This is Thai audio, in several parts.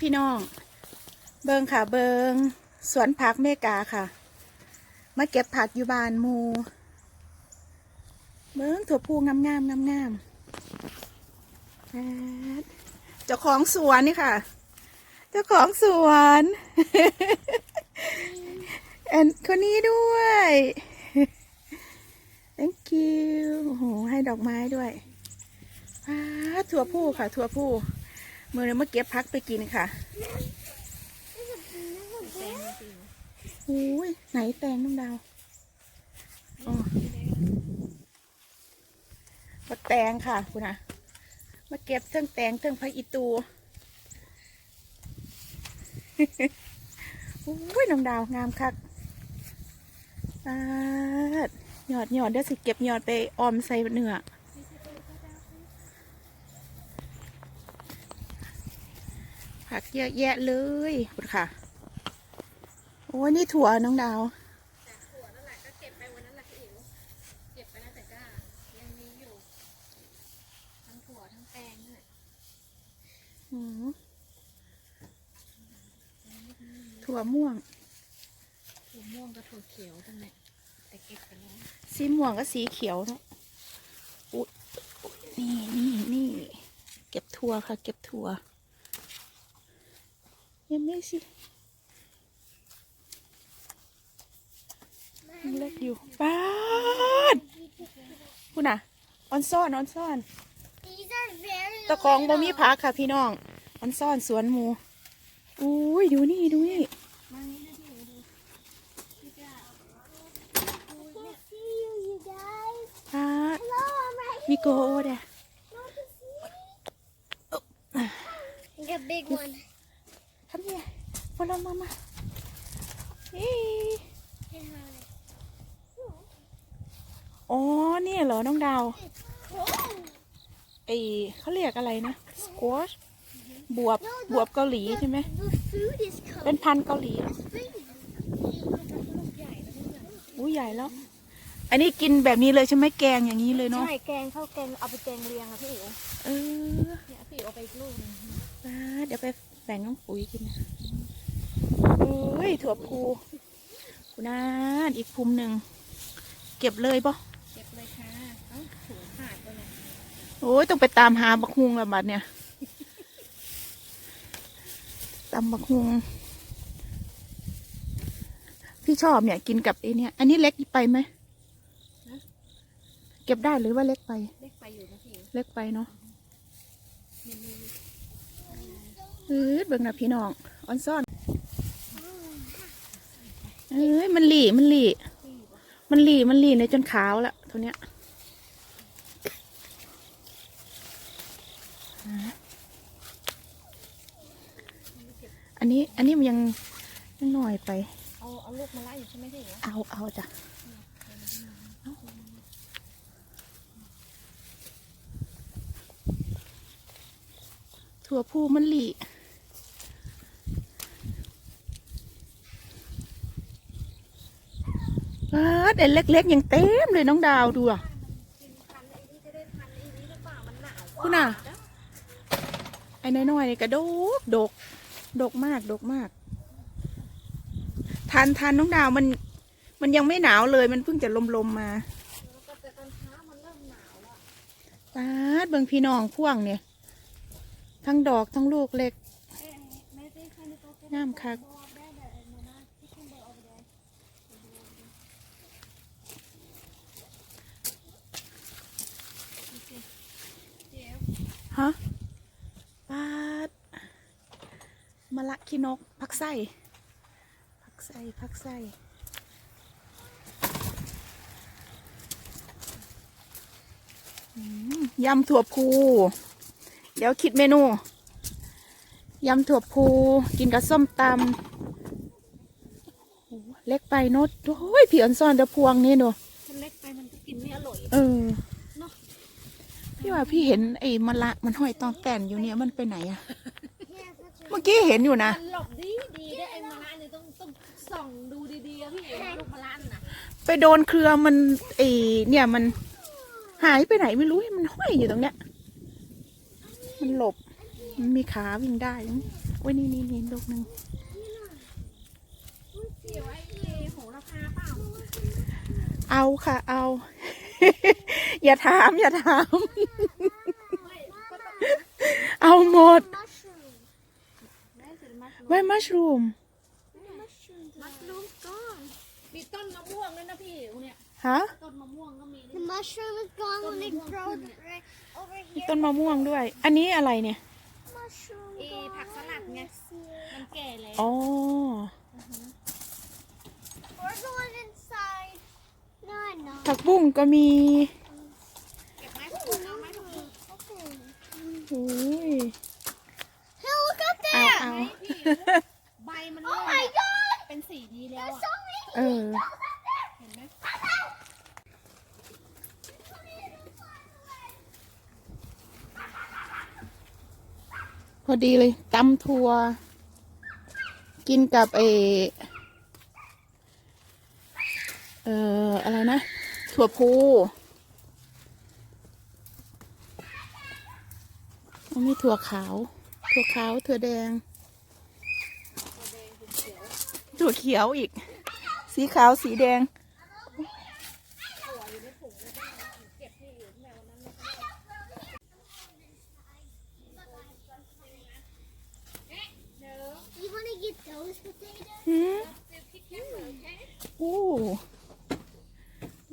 พี่น้อง เบิงค่ะ เบิงสวนผักเมกาค่ะ มาเก็บผักอยู่บ้านมู เบิงถั่วพูงามงามงามงามเจ้าของสวนนี่ค่ะ เจ้าของสวนแอนคนนี้ด้วย thank you โอ้โหให้ดอกไม้ด้วยถั่วผู้ค่ะ ถั่วผู้ มื่อนี้มาเก็บพักไปกินค่ะโอ้ยไหนแตงน้องดาวมาแตงค่ะคุณนะมาเก็บเทิงแตงเทิงพักอีตูโอ้ยน้องดาวงามคักปาดหยอดหยอดเดี๋ยวสิเก็บหยอดไปออมใส่เนื้อ ผักเยอะแยะเลยคุณค่ะ โอ้ยนี่ถั่วน้องดาวถั่วนั่นแหละก็เก็บไปวันนั้นแหละพี่อิ๋วเก็บไปแล้วแต่ก็ยังมีอยู่ ทั้งถั่วทั้งแตงนี่แหละอืมถั่วม่วง ถั่วม่วงกับถั่วเขียวตรงเนี้ยแต่เก็บไปแล้วสีม่วงกับสีเขียวเนาะอุ๊ยอุ๊ยนี่นี่นี่เก็บถั่วค่ะ เก็บถั่ว ยังไม่สิยังเล็กอยู่ป้าดคุณน่ะออนซ่อนออนซ่อน These are very ตะกองบ่มีพักค่ะพี่น้องออนซ่อนสวนหมูอุ้ยดูนี่ดูนี่มานี่นะพี่อิ๋วดูพี่จ้า I can't see you, you guys. ป้าด Hello, I'm right มีโกโอเดะ here. Want to see? Like a big one. ทำเนี่ยฟอลมามาเอ๊ะ อ๋อเนี่ยเหรอ น้องดาว ไอ เขาเรียกอะไรนะสควอชบวบบวบเกาหลีใช่ไหม The food is เป็น coming. พันธุ์เกาหลีเหรอ Big. อู้ใหญ่แล้ว อันนี้กินแบบนี้เลยใช่ไหมแกงอย่างนี้เลยเนาะใช่แกงข้าวแกงเอาไปแกงเลียงอะพี่อิ๋วเออเนี่ยพี่อิ๋วเอาไปอีกลูกหนึงป้าดเดี๋ยวไปแบ่งน้องปุ๋ยกินนะเอ้ยถั่วพูกูนานอีกภูมิหนึ่งเก็บเลยปะ เก็บเลยค่ะเอ้าถุงขาดไปเลย โอ้ยต้องไปตามหาบักฮุงละบัดเนี่ยตำบักฮุงพี่ชอบเนี่ยกินกับไอเนี่ย อันนี้เล็กไปไหมเก็บได้หรือว่าเล็กไป เล็กไปอยู่นะพี่เล็กไปเนาะเออเบิ่งนะพี่น้องออนซ่อนเอ้ยมันหลีมันหลีมันหลีมันหลีในจนขาวละตัวเนี้ย อ่าอันนี้อันนี้มันยังยังหน่อยไป เอาเอาลูกมาไล่อยู่ใช่ไหมพี่อิ๋วเอาเอาจ้ะเอาถั่วพูมันหลีอ้าเด็ดเล็กๆยังเต็มเลยน้องดาวดูอะกินพันธุ์ไอ้นี่จะได้พันธุ์ไอ้นี้หรือเปล่ามันหนาวคุณน่ะไอ้น้อยๆนี่กระดกดก ดกมาก ดกมากทานทานน้องดาวมัน มันยังไม่หนาวเลย มันเพิ่งจะลมๆมมาแต่ตอนเช้ามันเริ่มหนาวอะปาดเบิ่งพี่น้องพ่วงเนี่ย ทั้งดอกทั้งลูกเล็กงามคักฮะปาดมะละ ขี้นกพักไส้พักไส้พักไส้ยำถั่วพู เดี๋ยวคิดเมนูยำถั่วพูกินกับส้มตำโอ้เล็กไปนดโอ้ยผีอันซ่อนเดยวพวงนี่หนูมันเล็กไปมันก็กินไม่อร่อยเออพี่ว่าพี่เห็นไอ้มะละมันห้อยตองแก่นอยู่เนี่ยมันไปไหนอะ กี้เห็นอยู่นะมันหลบดีดีได้ไอ้มะระเนี่ยต้องต้องส่องดูดีๆอะพี่เอ๋ลูกมะระน่ะไปโดนเครือมันไอ้เนี่ยมันหายไปไหนไม่รู้มันห้อยอยู่ตรงเนี้ย มันหลบเนี่ยมันมีขาวิ่งได้โอ้ยนี่นี่นี่ดอกหนึ่งเดี๋ยวไอ้เอโหระพาเปล่าเอาค่ะ เอา อย่าถามอย่าถาม เอาหมด Mushroom. ได้สิมัดไว้มัชรูม Mushroom. มัดลูกก้อนมีต้นมะม่วงด้วยนะพี่อิ๋วเนี่ยฮะต้นมะม่วงก็มี The mushroom is gone when it grows right over มี here. ต้นมะม่วงด้วย อันนี้อะไรเนี่ย Mushroom เอผักสลัดไง gone. มันแก่แล้ว อ๋อ We're going inside. No, I know. ผักบุ้งก็มีเก็บไม้ถูกเอาไม้ถูก Okay. โอ้ย Hey, look up เอา there. เอาพี่อิ๋วใบมัน Oh เริ่ my ม god. เป็นสีนี้แล้ว There's อะ so many. เออเห็นไหมพอดีเลยตำถั่วกินกับเออเอ่ออะไรนะ ถั่วพูมันมีถั่วขาว ถั่วขาวถั่วแดง ถั่วเขียวอีก สีขาวสีแดง You want to get those potatoes? หืมโอ้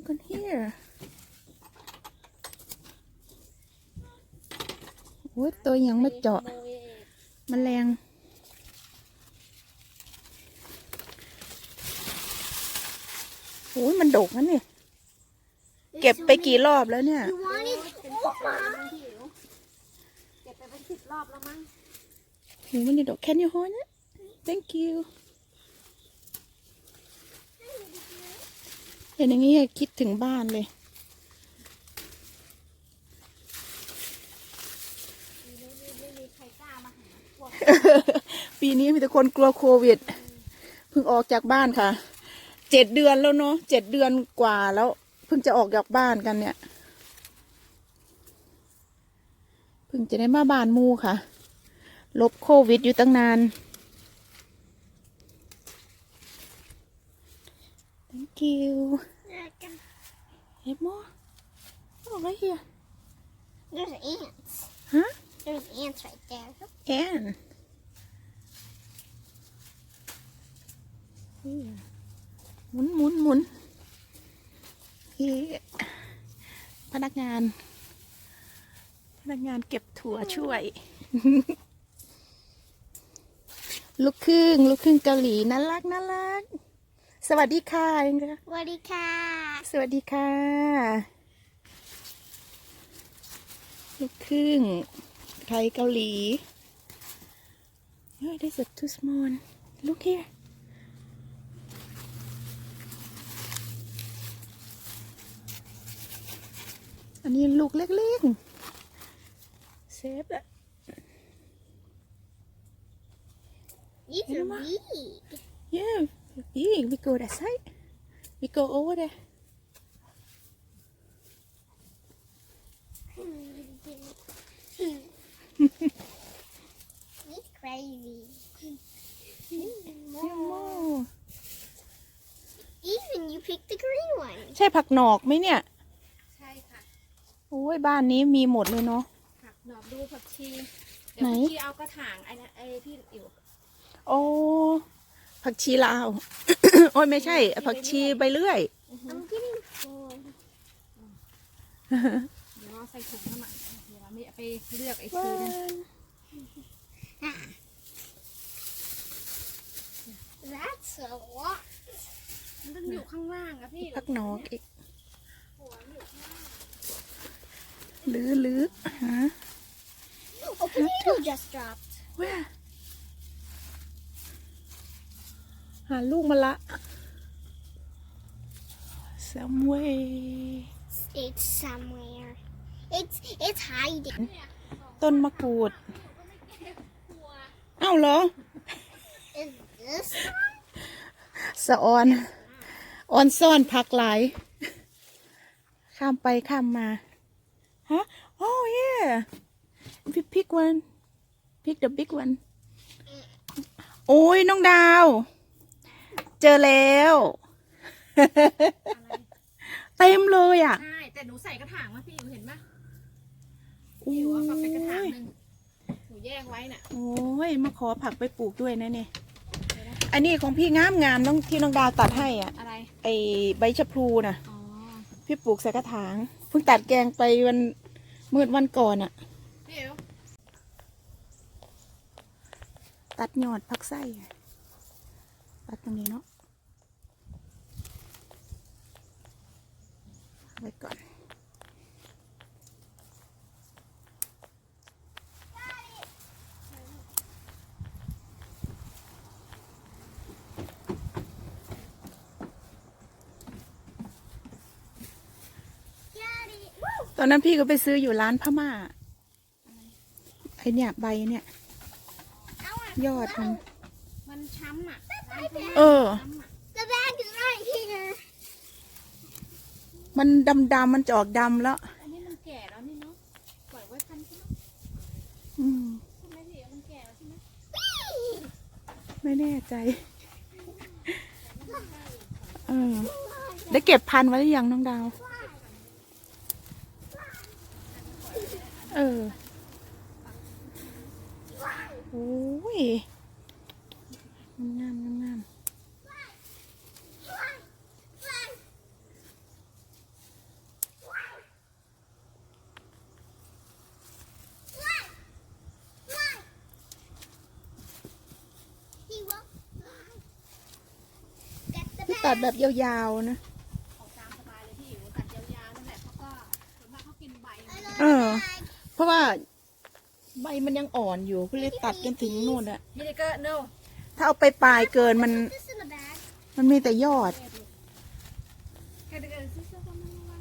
กัน here โอ้ยตัวยังไม่เจาะ โมเอ มันแรง โอ้ยมันดกนะเนี่ยเก็บไปกี่รอบแล้วเนี่ย You want it? เป็น Oh สิบรอบ my. แล้วมั้งพี่อิ๋วเก็บไปเป็นสิบรอบแล้วมั้งโอ้ยมันดก Can you hold it Thank you เห็นอย่างนี้คิดถึงบ้านเลยไม่มีใครกล้ามาหาพวกปีนี้มีแต่คนกลัวโควิด เพิ่งออกจากบ้านค่ะ เจ็ดเดือนแล้วเนาะเจ็ดเดือนกว่าแล้ว เพิ่งจะออกจากบ้านกันเนี่ย เพิ่งจะได้มาบ้านหมูค่ะ ลบโควิดอยู่ตั้งนาน thank you have more oh right here There's ants. huh There's ants right there. and Here. หมุนหมุนหมุนนี่พนักงาน พนักงานเก็บถั่วช่วย ลูกครึ่ง ลูกครึ่งเกาหลีน่ารักน่ารัก สวัสดีค่ะยังไง Wadika. สวัสดีค่ะ ลูกครึ่งไทยเกาหลีเฮ้ย this is too small look here นนี้ลูกเล็กๆ เซฟอะ These are Mama. big. yeah big we go that side we go over there He's crazy. more Even you picked the green one. ใช่ผักหนอกไหมเนี่ยใช่ค่ะโอ้ยบ้านนี้มีหมดเลยเนาะผักหนอกดูผักชี เดี๋ยวไหน พี่เอากระถางไอ้นะไอ้ที่อิ๋วโอ้ผักชีลาว โอ้ยไม่ใช่ ผักชีใบเลื่อย I'm getting full. เดี๋ยวเอาใส่ถุงน้ำมันเดี๋ยวเราไม่เอาไปเลือกไอ้คือนะ That's a lot. มันต้องอยู่ข้างล่างอะพี่ผักหนอกอีก หัวมันอยู่ข้างล่าง หรือหรือฮะ A potato just dropped. แว่หาลูกมาละ somewhere It's somewhere. It's it's hiding. ต้นมะกรูด เอ้าเหรอ Is this สะออน ออนซ่อนผักหลาย ข้ามไปข้ามมา ฮะ oh yeah if you pick one pick the big one โอ้ยน้องดาว เจอแล้วอะไรเต็มเลยอะ ใช่ แต่หนูใส่กระถางมาพี่หนูเห็นปะโอ้พี่หนูเอากลับไปกระถางยหนึ่งหนูแยกไว้น่ะ โอ้ยมาขอผักไปปลูกด้วยนะเนี่ยอันนี้ของพี่งามงามๆน้องที่น้องดาวตัดให้อะ อะไร ไอใบชะพลูน่ะ อ๋อ พี่ปลูกใส่กระถางเพิ่งตัดแกงไปวันมืดวันก่อนอะพี่เอ๋วตัดยอดพักไส้อะตัดตรงนี้เนาะไว้ก่อน อนนั้นพี่ก็ไปซื้ออยู่ร้านพม่าไอเนี่ยใบเนี่ย ยอดมันมันช้ำอะร้านเขาเออช้ำอะ The bag is right here. มันดำดำๆมันจะออกดำแล้วอันนี้มันแก่แล้วนี่เนาะปล่อยไว้พันใช่ไหมอืมใช่ไหมพี่เอ๋วมันแก่แล้วใช่ไหมไม่แน่ใจเออได้เก็บพันธุ์ไว้หรือยังน้องดาว เออโอ้ยงามงามงาม He won't. Get the พี่ตัด bag. แบบยาวๆนะออกตามสบายเลยพี่เอ๋วตัดยาวๆนั่นแหละเขาก็ส่วนมากเขากินใบ I มัน love เออ the bag. เพราะว่าใบมันยังอ่อนอยู่ก็เลยตัดจนถึงนู่นอะพี่เด็กก็ no ถ้าเอาไปปลายเกินมัน Put this in the bag. มันมีแต่ยอดพี่เด็กก็ซื้อเสื้อผ้ามาวัน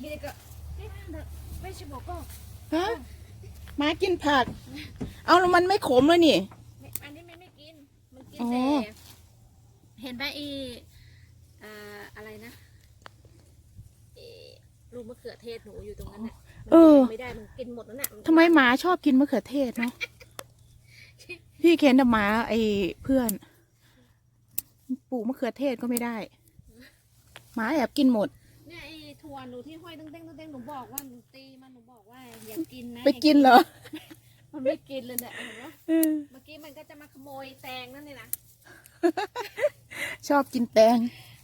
พี่เด็กก็เอ๊ะเด็กไม่ใช่บอกก็ฮะหมากินผัก เอาแล้วมันไม่ขมเลยนี่ไม่อันนี้มันไม่กิน มันกินอ๋อแต่เห็นไหมอีอ่าอะไรนะเอ่อ ลูกมะเขือเทศหนูอยู่ตรงนั้นน่ะมันเออ ไม่ได้มันกินหมดแล้วน่ะทำไมหมาชอบกินมะเขือเทศเนาะ พี่เข็นแต่หมาไอ้เพื่อน ปลูกมะเขือเทศก็ไม่ได้ หมาแอบกินหมด เนี่ยไอ้ถั่วหนูที่ห้อยตึ้งเต้งตึ้งเต้งหนูบอกว่าหนูตีมันหนูบอกว่าอย่ากินนะไปกินเหรอมันไม่กินเลยเนี่ยเห็นไหมเออเมื่อกี้มันก็จะมาขโมยแตงนั่นนี่นะชอบกินแตง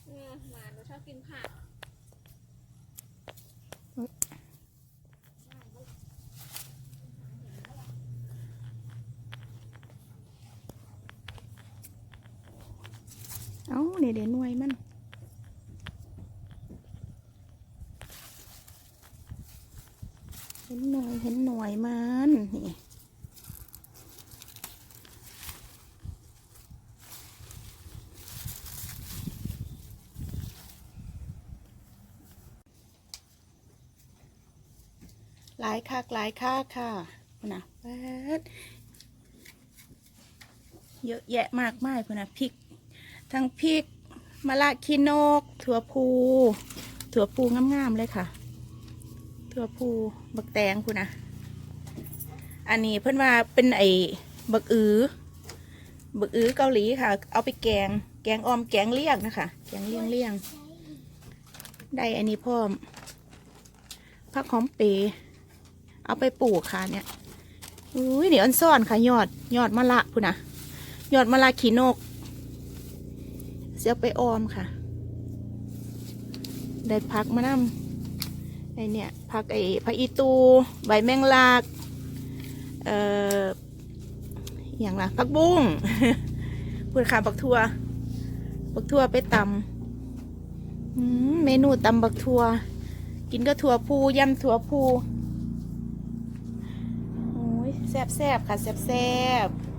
เออหมาหนูชอบกินผัก เอาเนี่ยเดี๋ยวหน่วยมันเห็นหน่วยเห็นหน่วยมันนี่หลายคักหลายคักค่ะนะเยอะแยะมากมายพุ่นนะพริก ทั้งพริกมะละขีนก ถั่วพู ถั่วพูงามๆเลยค่ะ ถั่วพูบักแตงคุณนะอันนี้เพื่อนว่าเป็นไอ้บักอือบักอือเกาหลีค่ะ เอาไปแกง แกงออมแกงเลี่ยงนะคะ แกงเลี่ยงเลี่ยงได้อันนี้พร้อมผักหอมเปรเอาไปปลูกค่ะเนี่ยอุ้ยเดี๋ยวอันซ่อนค่ะยอดยอดมะละพุ่นนะยอดมะละขีนก เสียไปออมค่ะ ได้พักมานำไอเนี่ยพักไอผักอีตู ใบแมงลากเอ่ออย่างละพักบุ้งพูดค่ะบักทัวบักทัวไปตำเมนูตำบักทัว กินก็ถั่วพูยำถั่วพูโอ้ยแซ่บแซ่บๆค่ะแซ่บแซ่บๆ